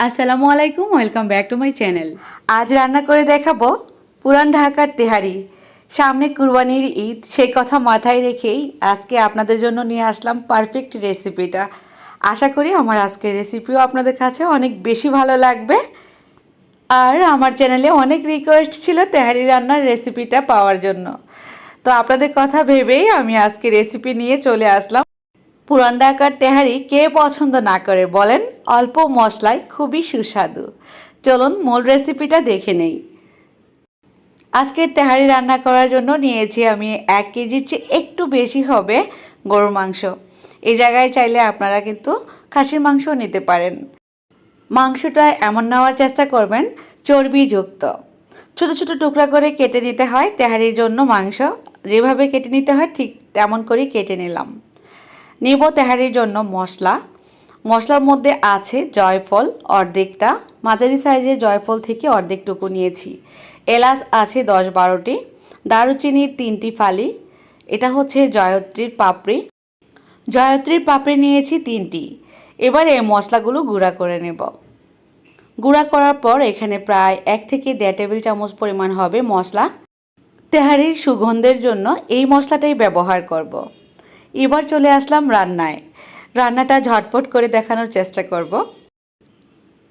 আসসালামু আলাইকুম, welcome back to my channel. আজ রান্না করে দেখাবো পুরান ঢাকার তেহারি। সামনে কুরবানির ঈদ, সেই কথা মাথায় রেখেই আজকে আপনাদের জন্য নিয়ে আসলাম পারফেক্ট রেসিপিটা আশা করি আমার আজকের রেসিপিও আপনাদের কাছে অনেক বেশি ভালো লাগবে। আর আমার চ্যানেলে অনেক রিকোয়েস্ট ছিল তেহারি রান্নার রেসিপিটা পাওয়ার জন্য। তো আপনাদের কথা ভেবেই আমি আজকে রেসিপি নিয়ে চলে আসলাম। পুরান ঢাকার তেহারি কে পছন্দ না করে বলেন, অল্প মশলায় খুবই সুস্বাদু। চলুন মূল রেসিপিটা দেখে নেই। আজকের তেহারি রান্না করার জন্য নিয়েছি আমি এক কেজির চেয়ে একটু বেশি হবে গরুর মাংস। এই জায়গায় চাইলে আপনারা কিন্তু খাসির মাংস নিতে পারেন। মাংসটা এমন নেওয়ার চেষ্টা করবেন, চর্বিযুক্ত। ছোট ছোট টুকরা করে কেটে নিতে হয় তেহারির জন্য মাংস। যেভাবে কেটে নিতে হয় ঠিক তেমন করেই কেটে নিলাম। নিব তেহারির জন্য মশলা। মশলার মধ্যে আছে জয়ফল, অর্ধেকটা। মাঝারি সাইজের জয়ফল থেকে অর্ধেকটুকু নিয়েছি। এলাচ আছে দশ বারোটি। দারুচিনির তিনটি ফালি। এটা হচ্ছে জয়ত্রীর পাপড়ি। জয়ত্রীর পাপড়ি নিয়েছি তিনটি। এবার এই মশলাগুলো গুঁড়া করে নেব। গুঁড়া করার পর এখানে প্রায় এক থেকে দেড় টেবিল চামচ পরিমাণ হবে মশলা। তেহারির সুগন্ধের জন্য এই মশলাটাই ব্যবহার করব। এবার চলে আসলাম রান্নায়। রান্নাটা ঝটপট করে দেখানোর চেষ্টা করব।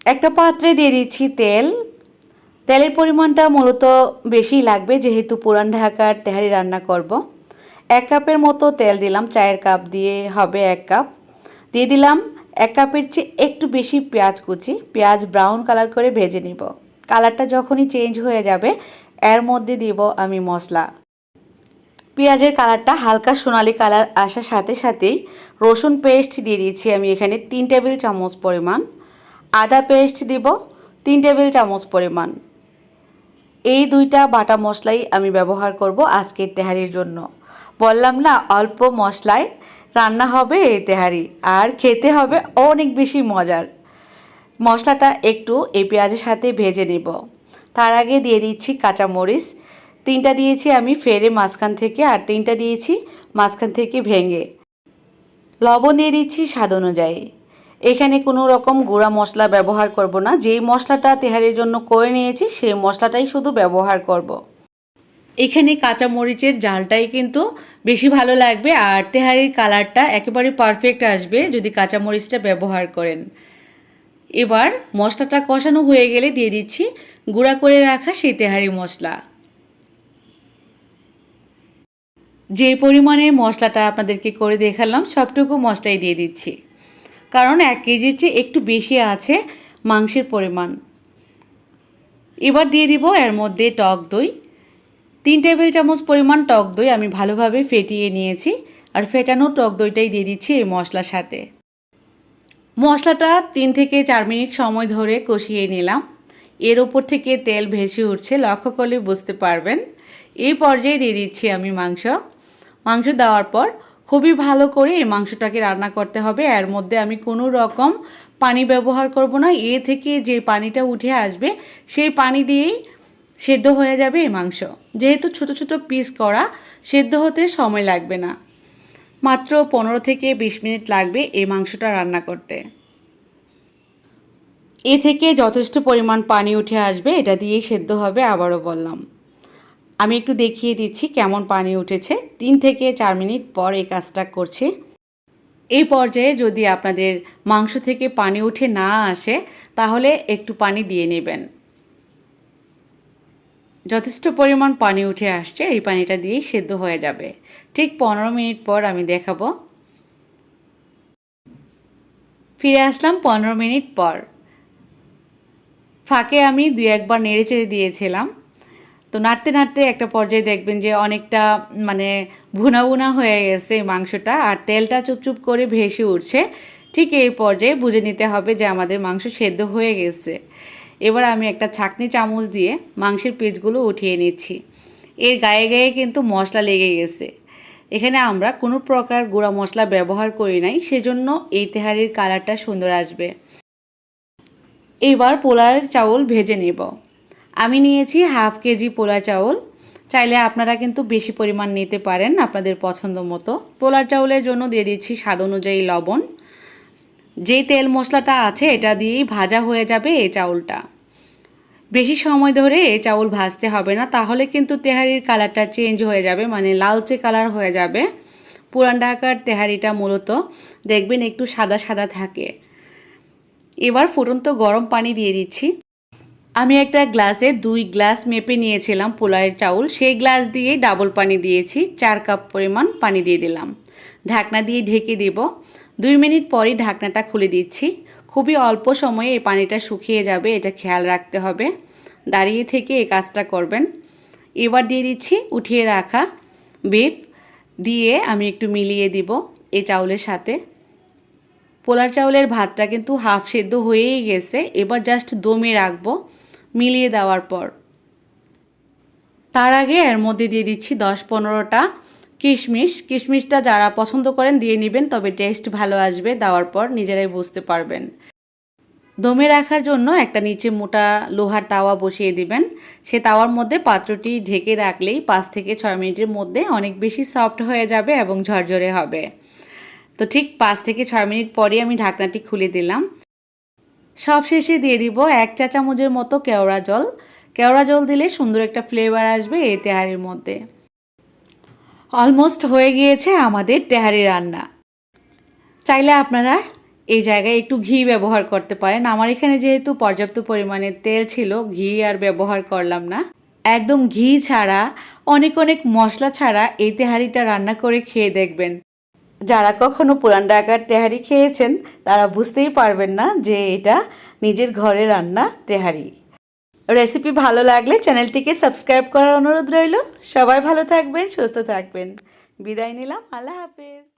একটা পাত্রে দিয়ে দিচ্ছি তেল। তেলের পরিমাণটা মূলত বেশি লাগবে, যেহেতু পুরান ঢাকার তেহারি রান্না করব। এক কাপের মতো তেল দিলাম, চায়ের কাপ দিয়ে হবে এক কাপ। দিয়ে দিলাম এক কাপের চেয়ে একটু বেশি পেঁয়াজ কুচি। পেঁয়াজ ব্রাউন কালার করে ভেজে নিব। কালারটা যখনই চেঞ্জ হয়ে যাবে, এর মধ্যে দিব আমি মশলা। পেঁয়াজের কালারটা হালকা সোনালি কালার আসার সাথে সাথেই রসুন পেস্ট দিয়ে দিয়েছি আমি এখানে তিন টেবিল চামচ পরিমাণ। আদা পেস্ট দিব তিন টেবিল চামচ পরিমাণ। এই দুইটা বাটা মশলাই আমি ব্যবহার করব আজকের তেহারির জন্য। বললাম না, অল্প মশলায় রান্না হবে এই তেহারি, আর খেতে হবে অনেক বেশি মজার। মশলাটা একটু এই পেঁয়াজের সাথে ভেজে নেব। তার আগে দিয়ে দিচ্ছি কাঁচামরিচ তিনটা দিয়েছি আমি ফেরে মাঝখান থেকে, আর তিনটা দিয়েছি মাঝখান থেকে ভেঙে। লবণ দিয়ে দিচ্ছি স্বাদ অনুযায়ী। এখানে কোনো রকম গুঁড়া মশলা ব্যবহার করব না। যেই মশলাটা তেহারির জন্য করে নিয়েছি, সেই মশলাটাই শুধু ব্যবহার করব। এখানে কাঁচা মরিচের জালটাই কিন্তু বেশি ভালো লাগবে, আর তেহারির কালারটা একেবারে পারফেক্ট আসবে যদি কাঁচা মরিচটা ব্যবহার করেন। এবার মশলাটা কষানো হয়ে গেলে দিয়ে দিচ্ছি গুঁড়া করে রাখা সেই তেহারি মশলা। যে পরিমাণে মশলাটা আপনাদেরকে করে দেখালাম, সবটুকু মশলাই দিয়ে দিচ্ছি। কারণ এক কেজির চেয়ে একটু বেশি আছে মাংসের পরিমাণ। এবার দিয়ে দিব এর মধ্যে টক দই। তিন টেবিল চামচ পরিমাণ টক দই আমি ভালোভাবে ফেটিয়ে নিয়েছি আর ফেটানো টক দইটাই দিয়ে দিচ্ছি এই মশলার সাথে। মশলাটা তিন থেকে চার মিনিট সময় ধরে কষিয়ে নিলাম। এর ওপর থেকে তেল ভেসে উঠছে, লক্ষ্য করলে বুঝতে পারবেন। এই পর্যায়ে দিয়ে দিচ্ছি আমি মাংস। মাংস দেওয়ার পর খুবই ভালো করে এই মাংসটাকে রান্না করতে হবে। এর মধ্যে আমি কোনো রকম পানি ব্যবহার করব না। এ থেকে যে পানিটা উঠে আসবে, সেই পানি দিয়েই সেদ্ধ হয়ে যাবে এই মাংস। যেহেতু ছোট ছোট পিস করা, সেদ্ধ হতে সময় লাগবে না। মাত্র পনেরো থেকে বিশ মিনিট লাগবে এই মাংসটা রান্না করতে। এ থেকে যথেষ্ট পরিমাণ পানি উঠে আসবে, এটা দিয়েই সেদ্ধ হবে, আবারও বললাম। আমি একটু দেখিয়ে দিচ্ছি কেমন পানি উঠেছে। তিন থেকে চার মিনিট পর এই কাজটা করছি। এই পর্যায়ে যদি আপনাদের মাংস থেকে পানি উঠে না আসে, তাহলে একটু পানি দিয়ে নেবেন। যথেষ্ট পরিমাণ পানি উঠে আসছে, এই পানিটা দিয়েই সেদ্ধ হয়ে যাবে। ঠিক পনেরো মিনিট পর আমি দেখাবো। ফিরে আসলাম পনেরো মিনিট পর। ফাঁকে আমি দুই একবার নেড়ে চেড়ে দিয়েছিলাম। তো নাড়তে নাড়তে একটা পর্যায়ে দেখবেন যে অনেকটা মানে ভুনা ভুনা হয়ে গেছে মাংসটা আর তেলটা চুপচুপ করে ভেসে উঠছে। ঠিক এই পর্যায়ে বুঝে নিতে হবে যে আমাদের মাংস সেদ্ধ হয়ে গেছে। এবার আমি একটা ছাকনি চামচ দিয়ে মাংসের পিসগুলো উঠিয়ে নিচ্ছি। এর গায়ে গায়ে কিন্তু মশলা লেগে গেছে। এখানে আমরা কোনো প্রকার গুঁড়া মশলা ব্যবহার করি নাই, সেজন্য এই তেহারির কালারটা সুন্দর আসবে। এবার পোলার চাউল ভেজে নেব। আমি নিয়েছি হাফ কেজি পোলা চাউল। চাইলে আপনারা কিন্তু বেশি পরিমাণ নিতে পারেন আপনাদের পছন্দ মতো। পোলার চাউলের জন্য দিয়ে দিচ্ছি স্বাদ অনুযায়ী লবণ। যেই তেল মশলাটা আছে এটা দিয়েই ভাজা হয়ে যাবে এই চাউলটা। বেশি সময় ধরে এই চাউল ভাজতে হবে না, তাহলে কিন্তু তেহারির কালারটা চেঞ্জ হয়ে যাবে মানে লালচে কালার হয়ে যাবে। পুরান ঢাকার তেহারিটা মূলত, দেখবেন একটু সাদা সাদা থাকে। এবার ফুটন্ত গরম পানি দিয়ে দিচ্ছি। আমি একটা গ্লাসে দুই গ্লাস মেপে নিয়েছিলাম পোলাওয়ের চাউল। সেই গ্লাস দিয়েই ডাবল পানি দিয়েছি, চার কাপ পরিমাণ পানি দিয়ে দিলাম। ঢাকনা দিয়ে ঢেকে দেব। দুই মিনিট পরই ঢাকনাটা খুলে দিচ্ছি। খুবই অল্প সময়ে এই পানিটা শুকিয়ে যাবে, এটা খেয়াল রাখতে হবে। দাঁড়িয়ে থেকে এই কাজটা করবেন। এবার দিয়ে দিচ্ছি উঠিয়ে রাখা বিফ। দিয়ে আমি একটু মিলিয়ে দিব এই চাউলের সাথে। পোলার চাউলের ভাতটা কিন্তু হাফ সেদ্ধ হয়েই গেছে। এবার জাস্ট দমে রাখব। মিলিয়ে দেওয়ার পর। তার আগে এর মধ্যে দিয়ে দিচ্ছি দশ পনেরোটা কিশমিশ। কিশমিশটা যারা পছন্দ করেন দিয়ে নেবেন, তবে টেস্ট ভালো আসবে দেওয়ার পর নিজেরাই বুঝতে পারবেন। দমে রাখার জন্য একটা নিচে মোটা লোহার তাওয়া বসিয়ে দিবেন। সে তাওয়ার মধ্যে পাত্রটি ঢেকে রাখলেই পাঁচ থেকে ছয় মিনিটের মধ্যে অনেক বেশি সফট হয়ে যাবে এবং ঝরঝরে হবে। তো ঠিক পাঁচ থেকে ছয় মিনিট পরে আমি ঢাকনাটি খুলে দিলাম। সব শেষে দিয়ে দিব এক চা চামচের মতো কেওড়া জল। কেওড়া জল দিলে সুন্দর একটা ফ্লেভার আসবে এই তেহারির মধ্যে। অলমোস্ট হয়ে গিয়েছে আমাদের তেহারি রান্না। চাইলে আপনারা এই জায়গায় একটু ঘি ব্যবহার করতে পারেন। আমার এখানে যেহেতু পর্যাপ্ত পরিমাণে তেল ছিল, ঘি আর ব্যবহার করলাম না। একদম ঘি ছাড়া, অনেক অনেক মশলা ছাড়া এই তেহারিটা রান্না করে খেয়ে দেখবেন। যারা কখনো পুরান ডাকার তেহারি খেয়েছেন, তারা বুঝতেই পারবেন না যে এটা নিজের ঘরে রান্না তেহারি। রেসিপি ভালো লাগলে চ্যানেলটিকে সাবস্ক্রাইব করার অনুরোধ রইল। সবাই ভালো থাকবেন, সুস্থ থাকবেন। বিদায় নিলাম, আল্লাহ হাফেজ।